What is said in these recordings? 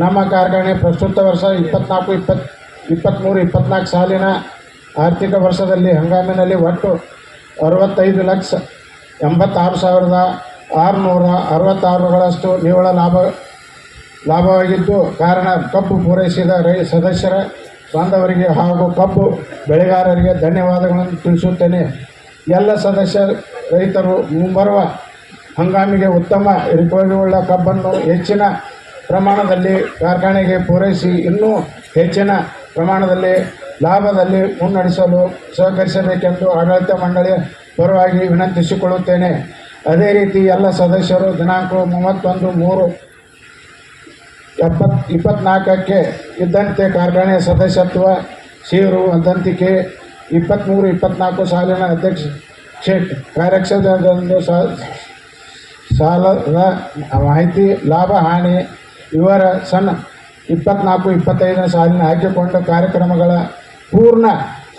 ನಮ್ಮ ಕಾರ್ಖಾನೆ ಪ್ರಸ್ತುತ ವರ್ಷ ಇಪ್ಪತ್ನಾಲ್ಕು, ಇಪ್ಪತ್ ಇಪ್ಪತ್ತ್ಮೂರು ಇಪ್ಪತ್ನಾಲ್ಕು ಸಾಲಿನ ಆರ್ಥಿಕ ವರ್ಷದಲ್ಲಿ ಹಂಗಾಮಿನಲ್ಲಿ ಒಟ್ಟು ಅರವತ್ತೈದು ಲಕ್ಷ ಎಂಬತ್ತಾರು ಸಾವಿರದ ಆರುನೂರ ಅರವತ್ತಾರುಗಳಷ್ಟು ನಿವ್ವಳ ಲಾಭ, ಲಾಭವಾಗಿದ್ದು ಕಾರಣ ಕಬ್ಬು ಪೂರೈಸಿದ ರೈ, ಸದಸ್ಯರ ಬಾಂಧವರಿಗೆ ಹಾಗೂ ಕಬ್ಬು ಬೆಳೆಗಾರರಿಗೆ ಧನ್ಯವಾದಗಳನ್ನು ತಿಳಿಸುತ್ತೇನೆ. ಎಲ್ಲ ಸದಸ್ಯ ರೈತರು ಮುಂಬರುವ ಹಂಗಾಮಿಗೆ ಉತ್ತಮ ರಿಕವರಿಯುಳ್ಳ ಕಬ್ಬನ್ನು ಹೆಚ್ಚಿನ ಪ್ರಮಾಣದಲ್ಲಿ ಕಾರ್ಖಾನೆಗೆ ಪೂರೈಸಿ ಇನ್ನೂ ಹೆಚ್ಚಿನ ಪ್ರಮಾಣದಲ್ಲಿ ಲಾಭದಲ್ಲಿ ಮುನ್ನಡೆಸಲು ಸಹಕರಿಸಬೇಕೆಂದು ಆಡಳಿತ ಮಂಡಳಿ ಪರವಾಗಿ ವಿನಂತಿಸಿಕೊಳ್ಳುತ್ತೇನೆ. ಅದೇ ರೀತಿ ಎಲ್ಲ ಸದಸ್ಯರು ದಿನಾಂಕ ಮೂವತ್ತೊಂದು ಮೂರು ಎಪ್ಪತ್ ಇಪ್ಪತ್ನಾಲ್ಕಕ್ಕೆ ಇದ್ದಂತೆ ಕಾರ್ಖಾನೆಯ ಸದಸ್ಯತ್ವ ಸೇರುವಂತಿಕೆ ಇಪ್ಪತ್ತ್ಮೂರು ಇಪ್ಪತ್ನಾಲ್ಕು ಸಾಲಿನ ಅಧ್ಯಕ್ಷ ಶೇಟ್ ಕಾರ್ಯಕ್ಷೇತ್ರದಂದು ಸಾಲದ ಮಾಹಿತಿ, ಲಾಭ, ಹಾನಿ ವಿವರ ಸಣ್ಣ ಇಪ್ಪತ್ನಾಲ್ಕು, ಇಪ್ಪತ್ತೈದನೇ ಸಾಲಿನ ಹಾಕಿಕೊಂಡ ಕಾರ್ಯಕ್ರಮಗಳ ಪೂರ್ಣ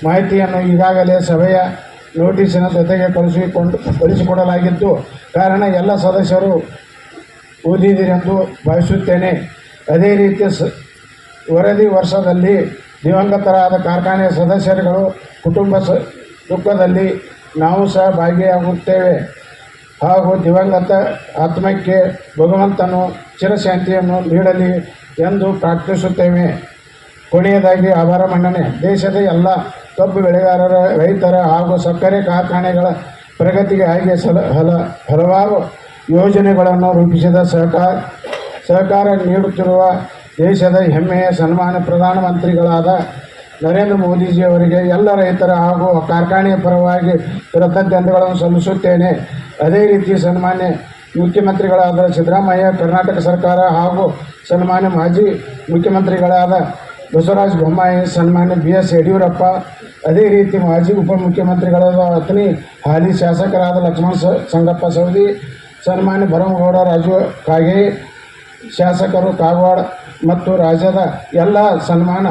ಮಾಹಿತಿಯನ್ನು ಈಗಾಗಲೇ ಸಭೆಯ ನೋಟಿಸಿನ ಜೊತೆಗೆ ಕಳಿಸಿಕೊಂಡು ಕಳಿಸಿಕೊಡಲಾಗಿದ್ದು ಕಾರಣ ಎಲ್ಲ ಸದಸ್ಯರು ಓದಿದಿರೆಂದು ಭಾವಿಸುತ್ತೇನೆ. ಅದೇ ರೀತಿ ಸ, ವರದಿ ವರ್ಷದಲ್ಲಿ ದಿವಂಗತರಾದ ಕಾರ್ಖಾನೆಯ ಸದಸ್ಯರುಗಳು ಕುಟುಂಬ ಸ, ದುಃಖದಲ್ಲಿ ನಾವು ಸಹ ಭಾಗಿಯಾಗುತ್ತೇವೆ. ಹಾಗೂ ದಿವಂಗತ ಆತ್ಮಕ್ಕೆ ಭಗವಂತನು ಚಿರಶಾಂತಿಯನ್ನು ನೀಡಲಿ ಎಂದು ಪ್ರಾರ್ಥಿಸುತ್ತೇವೆ. ಕೊನೆಯದಾಗಿ ಆಭಾರ ಮನ್ನಣೆ ದೇಶದ ಎಲ್ಲ ಕಬ್ಬು ಬೆಳೆಗಾರರ, ರೈತರ ಹಾಗೂ ಸಕ್ಕರೆ ಕಾರ್ಖಾನೆಗಳ ಪ್ರಗತಿಗೆ ಹಾಗೆ ಸಲ, ಹಲ, ಹಲವಾರು ಯೋಜನೆಗಳನ್ನು ರೂಪಿಸಿದ ಸಹಕಾರ ಸಹಕಾರ ನೀಡುತ್ತಿರುವ ದೇಶದ ಹೆಮ್ಮೆಯ ಸನ್ಮಾನ ಪ್ರಧಾನಮಂತ್ರಿಗಳಾದ ನರೇಂದ್ರ ಮೋದಿಜಿಯವರಿಗೆ ಎಲ್ಲ ರೈತರ ಹಾಗೂ ಕಾರ್ಖಾನೆಯ ಪರವಾಗಿ ಕೃತಜ್ಞತೆಗಳನ್ನು ಸಲ್ಲಿಸುತ್ತೇನೆ. ಅದೇ ರೀತಿ ಸನ್ಮಾನ್ಯ ಮುಖ್ಯಮಂತ್ರಿಗಳಾದ ಸಿದ್ದರಾಮಯ್ಯ, ಕರ್ನಾಟಕ ಸರ್ಕಾರ ಹಾಗೂ ಸನ್ಮಾನ್ಯ ಮಾಜಿ ಮುಖ್ಯಮಂತ್ರಿಗಳಾದ ಬಸವರಾಜ ಬೊಮ್ಮಾಯಿ, ಸನ್ಮಾನ್ಯ ಬಿ ಎಸ್ ಯಡಿಯೂರಪ್ಪ, ಅದೇ ರೀತಿ ಮಾಜಿ ಉಪಮುಖ್ಯಮಂತ್ರಿಗಳಾದ ಅತನಿ ಹಾಲಿ ಶಾಸಕರಾದ ಲಕ್ಷ್ಮಣ ಸಂಗಪ್ಪ ಸವದಿ, ಸನ್ಮಾನ್ಯ ಭರಮಗೌಡ ರಾಜು ಕಾಗೆ, ಶಾಸಕರು ಕಾಗವಾಡ ಮತ್ತು ರಾಜ್ಯದ ಎಲ್ಲ ಸನ್ಮಾನ